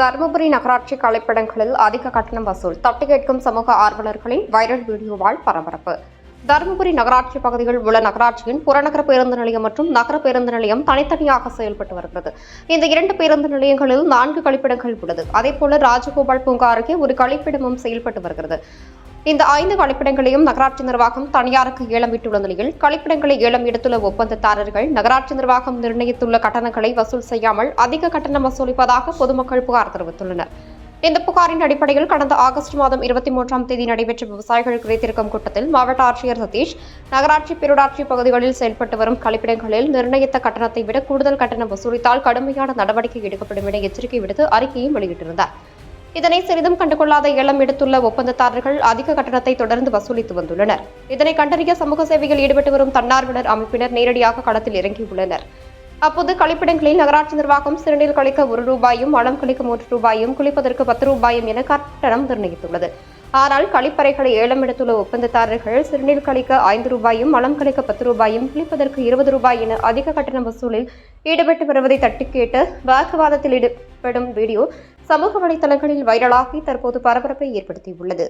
தருமபுரி நகராட்சி கலைப்படங்களில் அதிக கட்டணம் வசூல். தட்டி கேட்கும் சமூக ஆர்வலர்களின் வைரல் வீடியோவால் பரபரப்பு. தருமபுரி நகராட்சி பகுதியில் உள்ள நகராட்சியின் புறநகர பேருந்து நிலையம் மற்றும் நகர பேருந்து நிலையம் தனித்தனியாக செயல்பட்டு வருகிறது. இந்த இரண்டு பேருந்து நிலையங்களில் நான்கு கழிப்பிடங்கள் உள்ளது. அதேபோல ராஜகோபால் பூங்கா அருகே ஒரு கழிப்பிடமும் செயல்பட்டு வருகிறது. இந்த ஐந்து கழிப்பிடங்களையும் நகராட்சி நிர்வாகம் தனியாருக்கு ஏலம் விட்டுள்ள நிலையில் கழிப்பிடங்களை ஏலம் எடுத்துள்ள ஒப்பந்ததாரர்கள் நகராட்சி நிர்வாகம் நிர்ணயித்துள்ள கட்டணங்களை வசூல் செய்யாமல் அதிக கட்டணம் வசூலிப்பதாக பொதுமக்கள் புகார் தெரிவித்துள்ளனர். இந்த புகாரின் அடிப்படையில் கடந்த ஆகஸ்ட் மாதம் இருபத்தி மூன்றாம் தேதி நடைபெற்ற விவசாயிகள் குறைத்திருக்கும் கூட்டத்தில் மாவட்ட ஆட்சியர் சதீஷ் நகராட்சி பேரூராட்சி பகுதிகளில் செயல்பட்டு வரும் கழிப்பிடங்களில் நிர்ணயித்த கட்டணத்தை விட கூடுதல் கட்டணம் வசூலித்தால் கடுமையான நடவடிக்கை எடுக்கப்படும் என எச்சரிக்கை விடுத்து அறிக்கையும் வெளியிட்டிருந்தார். இதனை சிறிதும் கண்டுகொள்ளாத ஏலம் எடுத்துள்ள ஒப்பந்ததாரர்கள் அதிக கட்டணத்தை தொடர்ந்து வசூலித்து வந்துள்ளனர். இதனை கண்டறிய சமூக சேவையில் ஈடுபட்டு வரும் தன்னார்வலர் அமைப்பினர் நேரடியாக களத்தில் இறங்கியுள்ளனர். அப்போது கழிப்பிடங்களில் நகராட்சி நிர்வாகம் சிறுநீர் கழிக்க ஒரு ரூபாயும் மலம் கழிக்க மூன்று ரூபாயும் குளிப்பதற்கு பத்து ரூபாயும் என கட்டணம் நிர்ணயித்துள்ளது. ஆனால் கழிப்பறைகளை ஏலம் எடுத்துள்ள ஒப்பந்ததாரர்கள் சிறுநீர் கழிக்க ஐந்து ரூபாயும் மலம் கழிக்க பத்து ரூபாயும் குளிப்பதற்கு இருபது ரூபாய் என அதிக கட்டண வசூலில் ஈடுபட்டு வருவதை தட்டி கேட்டு வாக்குவாதத்தில் படும் வீடியோ சமூக வலைதளங்களில் வைரலாகி தற்போது பரபரப்பை ஏற்படுத்தியுள்ளது.